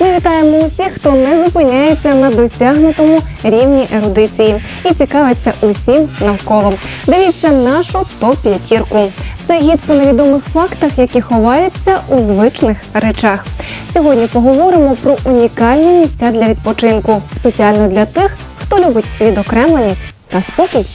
Ми вітаємо усіх, хто не зупиняється на досягнутому рівні ерудиції і цікавиться усім навколо. Дивіться нашу топ-п'ятірку. Це гід по невідомих фактах, які ховаються у звичних речах. Сьогодні поговоримо про унікальні місця для відпочинку, спеціально для тих, хто любить відокремленість та спокій.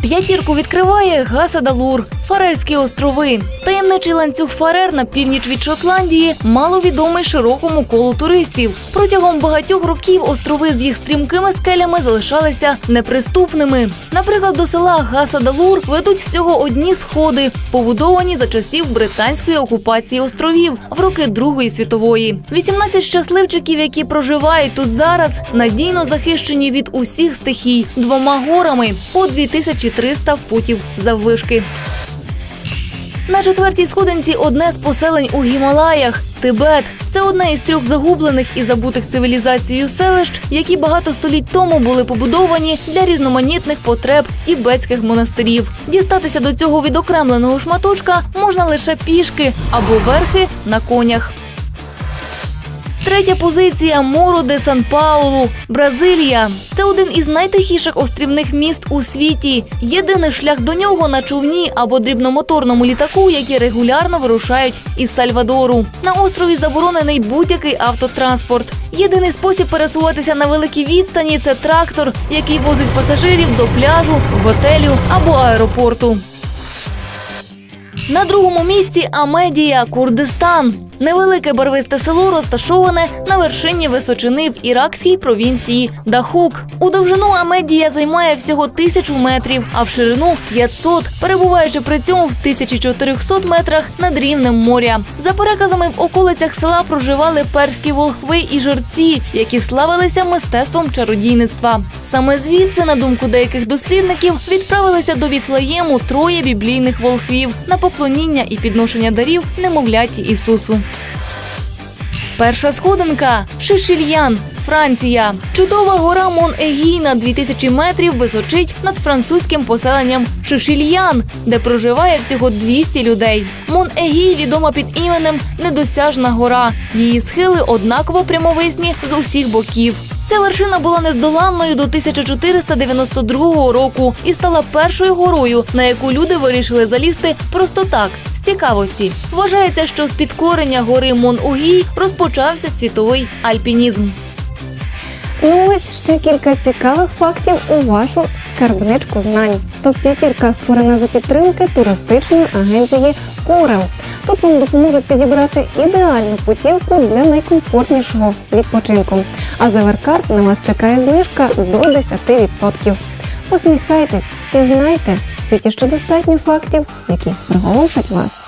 П'ятірку відкриває Гасадалур, Фарерські острови. Таємничий ланцюг Фарер на північ від Шотландії маловідомий широкому колу туристів. Протягом багатьох років острови з їх стрімкими скелями залишалися неприступними. Наприклад, до села Гасадалур ведуть всього одні сходи, побудовані за часів британської окупації островів в роки Другої світової. 18 щасливчиків, які проживають тут зараз, надійно захищені від усіх стихій двома горами по 2300 футів заввишки. На четвертій сходинці одне з поселень у Гімалаях Тибет. Це одне із трьох загублених і забутих цивілізацією селищ, які багато століть тому були побудовані для різноманітних потреб тібетських монастирів. Дістатися до цього відокремленого шматочка можна лише пішки або верхи на конях. Третя позиція Моро де Сан Паулу, Бразилія. Це один із найтихіших острівних міст у світі. Єдиний шлях до нього на човні або дрібномоторному літаку, які регулярно вирушають із Сальвадору. На острові заборонений будь-який автотранспорт. Єдиний спосіб пересуватися на великій відстані це трактор, який возить пасажирів до пляжу, готелю або аеропорту. На другому місці Амедія, Курдистан. Невелике барвисте село розташоване на вершині височини в іракській провінції Дахук. У довжину Амедія займає всього тисячу метрів, а в ширину 500, перебуваючи при цьому в 1400 метрах над рівнем моря. За переказами в околицях села проживали перські волхви і жерці, які славилися мистецтвом чародійництва. Саме звідси, на думку деяких дослідників, відправилися до Віфлеєму троє біблійних волхвів на поклоніння і підношення дарів немовляті Ісусу. Перша сходинка Шишильян, Франція. Чудова гора Мон Егій на 2000 метрів височить над французьким поселенням Шишильян, де проживає всього 200 людей. Мон Егій відома під іменем Недосяжна гора. Її схили однаково прямовисні з усіх боків. Ця вершина була нездоланною до 1492 року і стала першою горою, на яку люди вирішили залізти просто так. Цікавості вважається, що з підкорення гори Мон-Угій розпочався світовий альпінізм. Ну ось ще кілька цікавих фактів у вашу скарбничку знань. Топ-п'ятірка створена за підтримки туристичної агенції Корел. Тут вам допоможуть підібрати ідеальну путівку для найкомфортнішого відпочинку. А за Веркарт на вас чекає знижка до 10%. Посміхайтесь і знайте, в світі ще достатньо фактів, які приголомшать вас.